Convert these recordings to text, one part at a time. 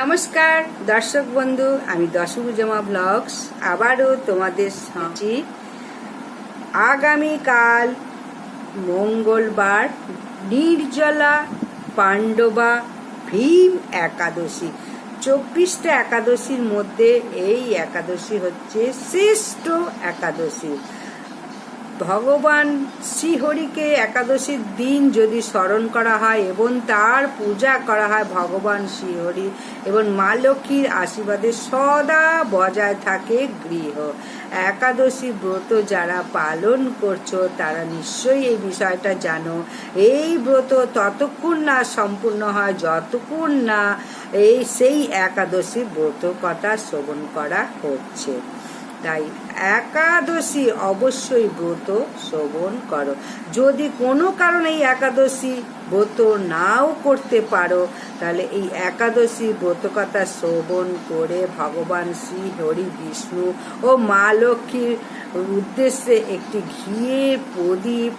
নমস্কার, দর্শক বন্ধু, আমি দশভুজমা ব্লগস। আবারও তোমাদের সাথে আগামীকাল মঙ্গলবার নির্জলা পাণ্ডবা ভীম একাদশী। চব্বিশটা একাদশীর মধ্যে এই একাদশী হচ্ছে শ্রেষ্ঠ একাদশী। ভগবান শ্রীহরিকে একাদশীর দিন যদি স্মরণ করা হয় এবং তার পূজা করা হয় ভগবান শ্রীহরি এবং মা লক্ষ্মীর আশীর্বাদে সদা বজায় থাকে গৃহ। একাদশী ব্রত যারা পালন করছ, তারা নিশ্চয়ই এই বিষয়টা জানো। এই ব্রত ততক্ষণ না সম্পূর্ণ হয়, যতক্ষণ না এই সেই একাদশী ব্রত কথা শ্রবণ করা হচ্ছে। তাই একাদশী অবশ্যই ব্রত শ্রবণ করো। যদি কোনো কারণে এই একাদশী ব্রত নাও করতে পারো, তাহলে এই একাদশী ব্রত কথা শ্রবণ করে ভগবান শ্রী হরি বিষ্ণু ও মা লক্ষ্মীর উদ্দেশ্যে একটি ঘিয়ের প্রদীপ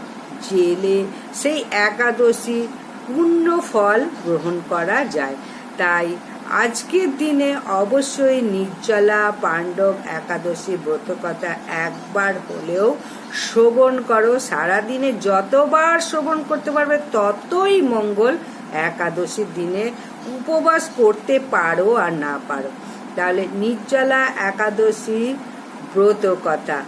জেলে সেই একাদশী পূর্ণ ফল গ্রহণ করা যায়। তাই আজকের দিনে অবশ্যই নির্জলা পাণ্ডব একাদশী ব্রতকথা একবার হলেও শ্রবণ করো। সারাদিনে যতবার শ্রবণ করতে পারবে, ততই মঙ্গল একাদশীর দিনে উপবাস করতে পারো আর না পারো। তাহলে নির্জলা একাদশী ব্রতকথা।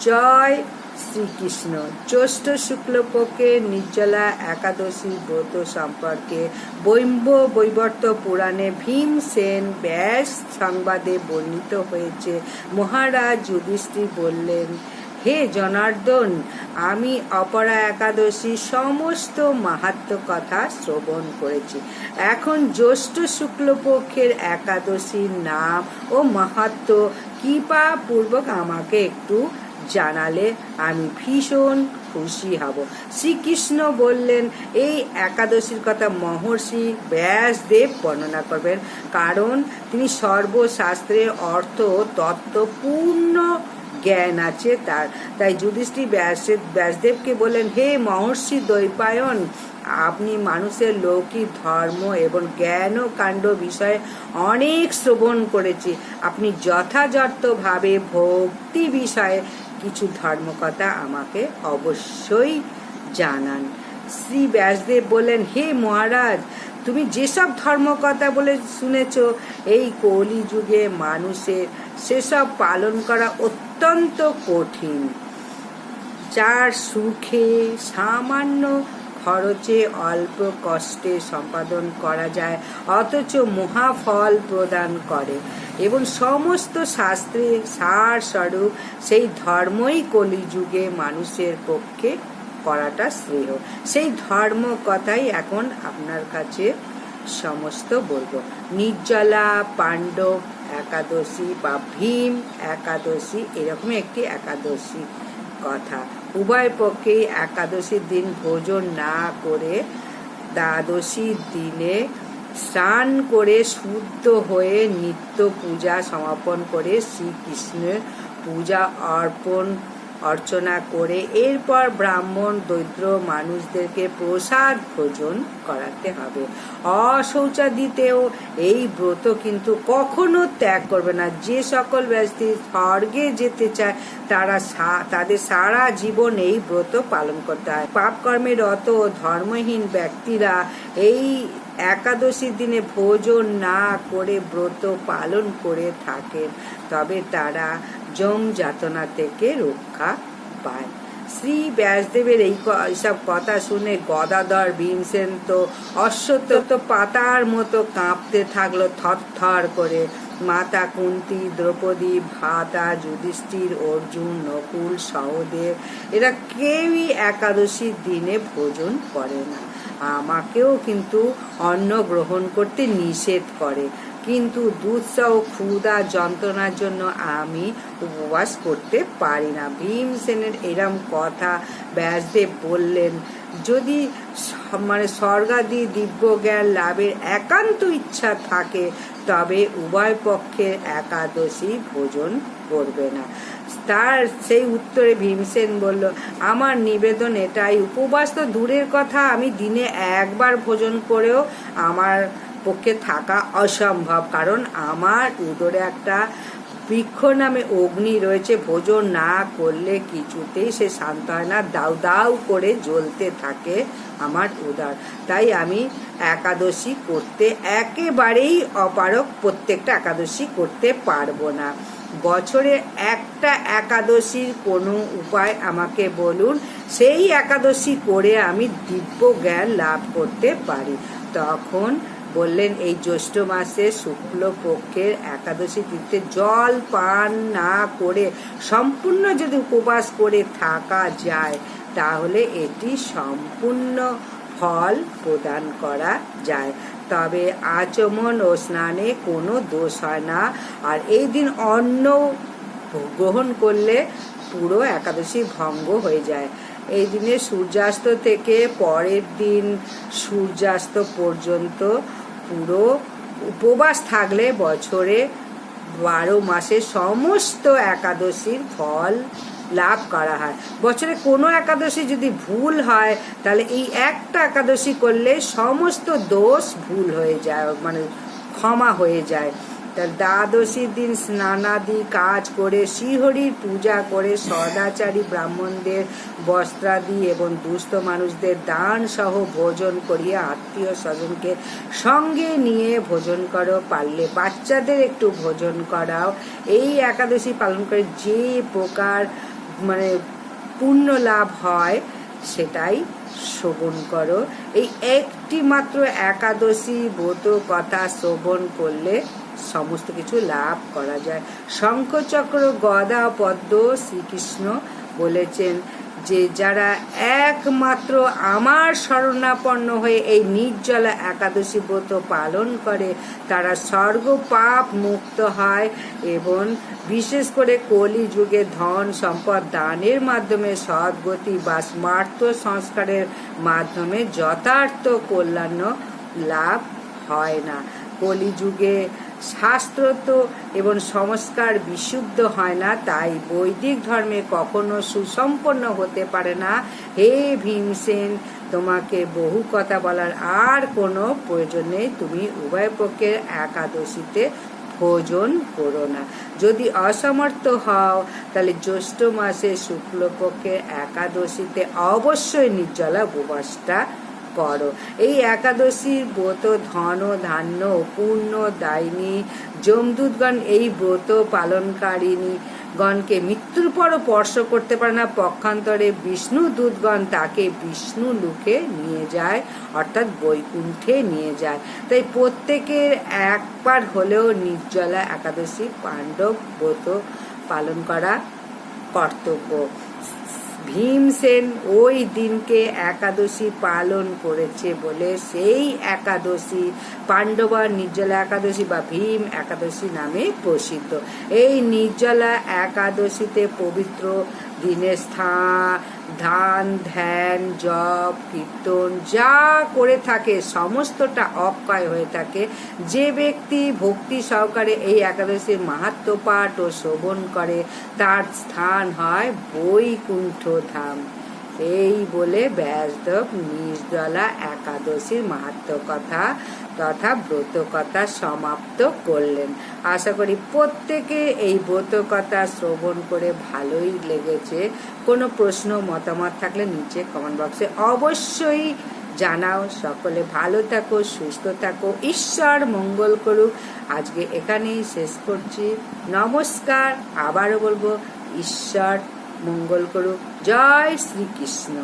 জয় শ্রীকৃষ্ণ। জ্যৈষ্ঠ শুক্লপক্ষে নির্জলা একাদশী ব্রত সম্পর্কে বৈম্ব বৈবর্ত পুরাণে ভীমসেন ব্যাস সংবাদে বর্ণিত হয়েছে। মহারাজ যুধিষ্ঠির বললেন, হে জনার্দন, আমি অপরা একাদশী সমস্ত মাহাত্ম কথা শ্রবণ করেছি। এখন জ্যৈষ্ঠ শুক্লপক্ষের একাদশীর নাম ও মাহাত্ম কৃপা পূর্বক আমাকে একটু জানালে আমি ভীষণ খুশি হব। শ্রীকৃষ্ণ বললেন, এই একাদশীর কথা মহর্ষি ব্যাসদেব বর্ণনা করবেন। কারণ তিনি সর্বশাস্ত্রের অর্থ তত্ত্বপূর্ণ জ্ঞান আছে তার। তাই যুধিষ্ঠির ব্যাস, ব্যাসদেবকে বললেন, হে মহর্ষি দৈপায়ন আপনি মানুষের লৌকিক ধর্ম এবং জ্ঞান ও কাণ্ড বিষয়ে অনেক শ্রবণ করেছি। আপনি যথাযথভাবে ভক্তি বিষয়ে কিছু ধর্মকথা আমাকে অবশ্যই জানান। শ্রী ব্যাসদেব বললেন, হে মহারাজ, তুমি যেসব ধর্মকথা বলে শুনেছ, এই কলি যুগে মানুষের সেসব পালন করা অত্যন্ত কঠিন। যার সুখে সামান্য খরচে অল্প কষ্টে সম্পাদন করা যায়, অথচ মহাফল প্রদান করে। এবং সমস্ত শাস্ত্রে সার স্বরূপ সেই ধর্মই কলিযুগে মানুষের পক্ষে করাটা শ্রেয়। সেই ধর্ম কথাই এখন আপনার কাছে সমস্ত বলব। নির্জলা, পাণ্ডব, একাদশী বা ভীম, একাদশী এরকম একটি একাদশী কথা। উভয় পক্ষেই একাদশীর দিন ভোজন না করে দ্বাদশীর দিনে স্নান করে শুদ্ধ হয়ে নিত্য পূজা সমাপন করে শ্রীকৃষ্ণের পূজা অর্পণ অর্চনা করে এরপর ব্রাহ্মণ, দরিদ্র মানুষদেরকে প্রসাদ ভোজন করাতে হবে। অশৌচাদিতেও এই ব্রত কিন্তু কখনো ত্যাগ করবে না। যে সকল ব্যক্তি স্বর্গে যেতে চায়, তারা তাদের সারা জীবন এই ব্রত পালন করতে হয়। পাপ কর্মের অত ধর্মহীন ব্যক্তিরা এই একাদশীর দিনে ভোজন না করে ব্রত পালন করে থাকেন। তবে তারা জম যাতনা থেকে রক্ষা পায়। শ্রী ব্যাসদেবের এই সব কথা শুনে গদাধর ভীমসেন তো অশ্বত্থ তো পাতার মতো কাঁপতে থাকল থর করে। মাতা কুন্তি, দ্রৌপদী, ভাতা, যুধিষ্ঠির, অর্জুন, নকুল, সহদেব, এরা কেউই একাদশীর দিনে ভোজন করে না। আমাকেও কিন্তু অন্ন গ্রহণ করতে নিষেধ করে। কিন্তু দুঃসহ ক্ষুদা যন্ত্রণার জন্য আমি উপবাস করতে পারি না। ভীমসেনের এরম কথা ব্যাসদেব বললেন, যদি মানে স্বর্গাদি দিব্য জ্ঞান লাভের একান্ত ইচ্ছা থাকে, তবে উভয় পক্ষের একাদশী ভোজন করবে না। তার সেই উত্তরে ভীমসেন বলল, আমার নিবেদন এটাই, উপবাস তো দূরের কথা, আমি দিনে একবার ভোজন করেও আমার পক্ষে থাকা অসম্ভব, কারণ আমার উদরে একটা বৃক্ষ নামে অগ্নি রয়েছে। ভোজন না করলে কিছুতেই সে শান্ত হয় না, দাউ দাউ করে জ্বলতে থাকে আমার উদার। তাই আমি একাদশী করতে একেবারেই অপারক প্রত্যেকটা একাদশী করতে পারব না। বছরে একটা একাদশীর কোনো উপায় আমাকে বলুন, সেই একাদশী করে আমি দিব্য জ্ঞান লাভ করতে পারি। তখন বললেন, এই জ্যৈষ্ঠ মাসে শুক্ল পক্ষের একাদশী তিথিতে জল পান না করে সম্পূর্ণ যদি উপবাস করে থাকা যায়, তাহলে এটি সম্পূর্ণ ফল প্রদান করা যায়। তবে আচমন ও স্নানে কোনো দোষ হয় না। আর এই দিন অন্ন গ্রহণ করলে পুরো একাদশী ভঙ্গ হয়ে যায়। এই দিনে সূর্যাস্ত থেকে পরের দিন সূর্যাস্ত পর্যন্ত পুরো উপবাস থাকলে বছরে বারো মাসে সমস্ত একাদশীর ফল লাভ করা হয়। বছরে কোনো একাদশী যদি ভুল হয়, তাহলে এই একটা একাদশী করলে সমস্ত দোষ ভুল হয়ে যায় মানে ক্ষমা হয়ে যায়। দ্বাদশীর দিন স্নানাদি কাজ করে শ্রীহরির পূজা করে সদাচারী ব্রাহ্মণদের বস্ত্রাদি এবং দুস্থ মানুষদের দান সহ ভোজন করিয়া আত্মীয় স্বজনকে সঙ্গে নিয়ে ভোজন করো, পারলে বাচ্চাদের একটু ভোজন করাও। এই একাদশী পালন করে যে প্রকার মানে পুণ্য লাভ হয়, সেটাই শ্রবণ করো। এই একটি মাত্র একাদশী ব্রত কথা শ্রবণ করলে সমস্ত কিছু লাভ করা যায়। শঙ্খচক্র গদা পদ্ম শ্রীকৃষ্ণ বলেছেন যে, যারা একমাত্র আমার শরণাপন্ন হয়ে এই নির্জলা একাদশী ব্রত পালন করে, তারা স্বর্গ পাপ মুক্ত হয় এবং বিশেষ করে কলি যুগে ধন সম্পদ দানের মাধ্যমে সদ্গতি বা স্মার্ত সংস্কারের মাধ্যমে যথার্থ কল্যাণ লাভ হয় না। কলিযুগে শাস্ত্র তো এবং সংস্কার বিশুদ্ধ হয় না, তাই বৈদিক ধর্মে কখনো সুসম্পন্ন হতে পারে না। হে ভীমসেন, তোমাকে বহু কথা বলার আর কোনো প্রয়োজন নেই। তুমি উভয় পক্ষের একাদশীতে ভোজন করো না। যদি অসমর্থ হও, তাহলে জ্যৈষ্ঠ মাসে শুক্লপক্ষের একাদশীতে অবশ্যই নির্জলা উপবাসটা করো। এই একাদশীর ব্রত ধন, ধান্য পূর্ণ দায়িনী, যমদূতগণ এই ব্রত পালনকারিণী গণকে মৃত্যুর পরও স্পর্শ করতে পারে না। পক্ষান্তরে বিষ্ণু দূতগণ তাকে বিষ্ণু লুকে নিয়ে যায়, অর্থাৎ বৈকুণ্ঠে নিয়ে যায়। তাই প্রত্যেকের একবার হলেও নির্জলা একাদশী পাণ্ডব ব্রত পালন করা কর্তব্য। ভীমসেন ওই দিনকে একাদশী পালন করেছে বলে সেই একাদশী পাণ্ডবা নির্জলা একাদশী বা ভীম একাদশী নামে প্রসিদ্ধ। এই নির্জলা একাদশীতে পবিত্র দিনের স্থান ধান, ধ্যান, জপ, কীর্তন, যা করে থাকে, সমস্তটা অক্ষয় হয়ে থাকে। যে ব্যক্তি ভক্তি সহকারে এই একাদশীর মাহাত্ম পাঠ ও শোভন করে, তার স্থান হয় বৈকুণ্ঠ ধাম এই বলে ব্যাসদেব নির্জলা একাদশীর মাহাত্ম কথা তথা ব্রত কথা সমাপ্ত করলেন। আশা করি প্রত্যেকে এই ব্রত কথা শ্রবণ করে ভালোই লেগেছে। কোনো প্রশ্ন, মতামত থাকলে নিচে কমেন্ট বক্সে অবশ্যই জানাও। সকলে ভালো থাকো, সুস্থ থাকো, ঈশ্বর মঙ্গল করুক। আজকে এখানেই শেষ করছি। নমস্কার। আবারও বলব, ঈশ্বর মঙ্গল করুক। জয় শ্রীকৃষ্ণ।